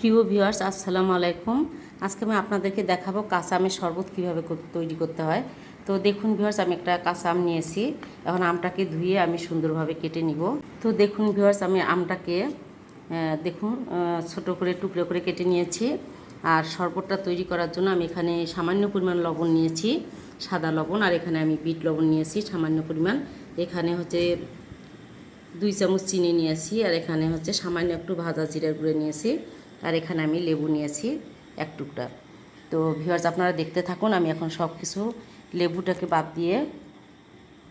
প্রিয় ভিউয়ার্স, আসসালামু আলাইকুম। আজকে আমি আপনাদেরকে দেখাবো কাঁচা আমের শরবত কীভাবে তৈরি করতে হয়। তো দেখুন ভিউয়ার্স, আমি একটা কাঁচা আম নিয়েছি। এখন আমটাকে ধুয়ে আমি সুন্দরভাবে কেটে নিব। তো দেখুন ভিউয়ার্স, আমি আমটাকে দেখুন ছোট করে, টুকরো করে কেটে নিয়েছি। আর শরবতটা তৈরি করার জন্য আমি এখানে সামান্য পরিমাণ লবণ নিয়েছি, সাদা লবণ। আর এখানে আমি বিট লবণ নিয়েছি, সামান্য পরিমাণ। এখানে হচ্ছে দুই চামচ চিনি নিয়েছি। আর এখানে হচ্ছে সামান্য একটু ভাজা জিরার গুঁড়ো নিয়েছি। আর এখানে আমি লেবু নিয়েছি এক টুকরা। তো ভিউয়ার্স আপনারা দেখতে থাকুন, আমি এখন সব কিছু লেবুটাকে বাদ দিয়ে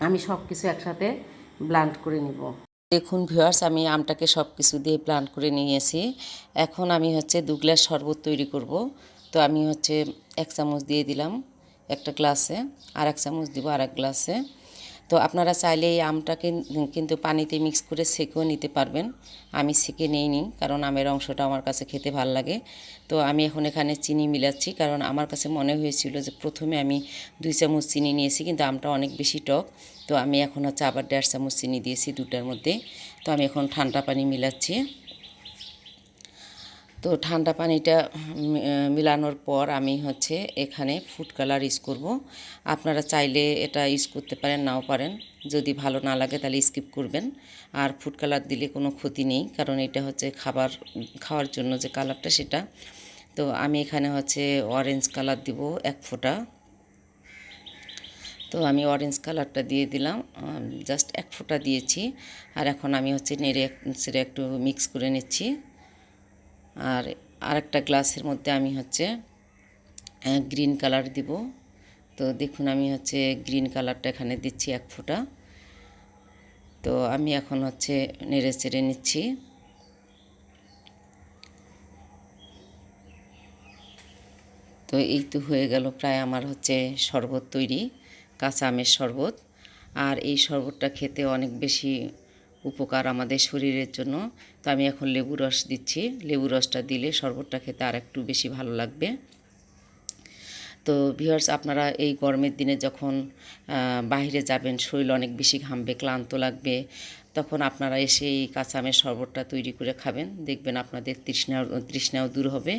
আমি সব কিছু একসাথে ব্লান্ড করে নিব। দেখুন ভিউয়ার্স আমি আমটাকে সব কিছু দিয়ে ব্লান্ড করে নিয়েছি। এখন আমি হচ্ছে দু গ্লাস শরবত তৈরি করব। তো আমি হচ্ছে এক চামচ দিয়ে দিলাম একটা গ্লাসে, আর এক চামচ দিব আর এক গ্লাসে। তো আপনারা চাইলে এই আমটাকে কিন্তু পানিতে মিক্স করে সেঁকেও নিতে পারবেন। আমি সেঁকে নিইনি, কারণ আমের অংশটা আমার কাছে খেতে ভালো লাগে। তো আমি এখন এখানে চিনি মিলাচ্ছি, কারণ আমার কাছে মনে হয়েছিল যে প্রথমে আমি দুই চামচ চিনি নিয়েছি, কিন্তু আমটা অনেক বেশি টক। তো আমি এখন হচ্ছে আবার দেড় চামচ চিনি দিয়েছি দুটার মধ্যে। তো আমি এখন ঠান্ডা পানি মিলাচ্ছি। তো ঠান্ডা পানিটা মিলানোর পর আমি হচ্ছে এখানে ফুড কালার ইউজ করব। আপনারা চাইলে এটা ইউজ করতে পারেন, নাও পারেন। যদি ভালো না লাগে তাহলে স্কিপ করবেন। আর ফুড কালার দিলে কোনো ক্ষতি নেই, কারণ এটা হচ্ছে খাবার, খাওয়ার জন্য যে কালারটা সেটা। তো আমি এখানে হচ্ছে অরেঞ্জ কালার দিব এক ফোঁটা। তো আমি অরেঞ্জ কালারটা দিয়ে দিলাম জাস্ট এক ফোঁটা দিয়েছি। আর এখন আমি হচ্ছে নেড়ে সেটা একটু মিক্স করে নিচ্ছি। আর আরেকটা গ্লাসের মধ্যে আমি হচ্ছে গ্রিন কালার দিব। তো দেখুন, আমি হচ্ছে গ্রিন কালারটা এখানে দিচ্ছি এক ফোঁটা। তো আমি এখন হচ্ছে নেড়ে চেড়ে নিচ্ছি। তো এই তো হয়ে গেল প্রায় আমার হচ্ছে শরবত তৈরি, কাঁচা আমের শরবত। আর এই শরবতটা খেতে অনেক বেশি উপকার আমাদের শরীরের জন্য। তো আমি এখন লেবু রস দিচ্ছি। লেবু রসটা দিলে শরবতটা খেতে আর একটু বেশি ভালো লাগবে। তো ভিউয়ার্স আপনারা এই গরমের দিনে যখন বাইরে যাবেন, শরীর অনেক বেশি ঘামবে, ক্লান্ত লাগবে, তখন আপনারা এসে এই কাঁচা আমের শরবতটা তৈরি করে খাবেন। দেখবেন আপনাদের তৃষ্ণাও তৃষ্ণাও দূর হবে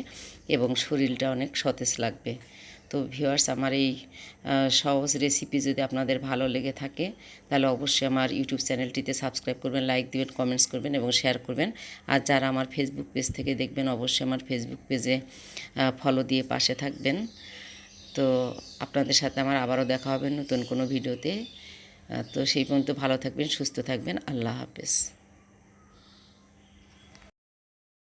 এবং শরীরটা অনেক সতেজ লাগবে। তো ভিউয়ার্স আমার এই সহজ রেসিপি যদি আপনাদের ভালো লেগে থাকে, তাহলে অবশ্যই আমার ইউটিউব চ্যানেলটিতে সাবস্ক্রাইব করবেন লাইক দিবেন কমেন্টস করবেন এবং শেয়ার করবেন। আর যারা আমার ফেসবুক পেজ থেকে দেখবেন, অবশ্যই আমার ফেসবুক পেজে ফলো দিয়ে পাশে থাকবেন। তো আপনাদের সাথে আমার আবারও দেখা হবে নতুন কোনো ভিডিওতে তো সেই পর্যন্ত ভালো থাকবেন, সুস্থ থাকবেন। আল্লাহ হাফেজ।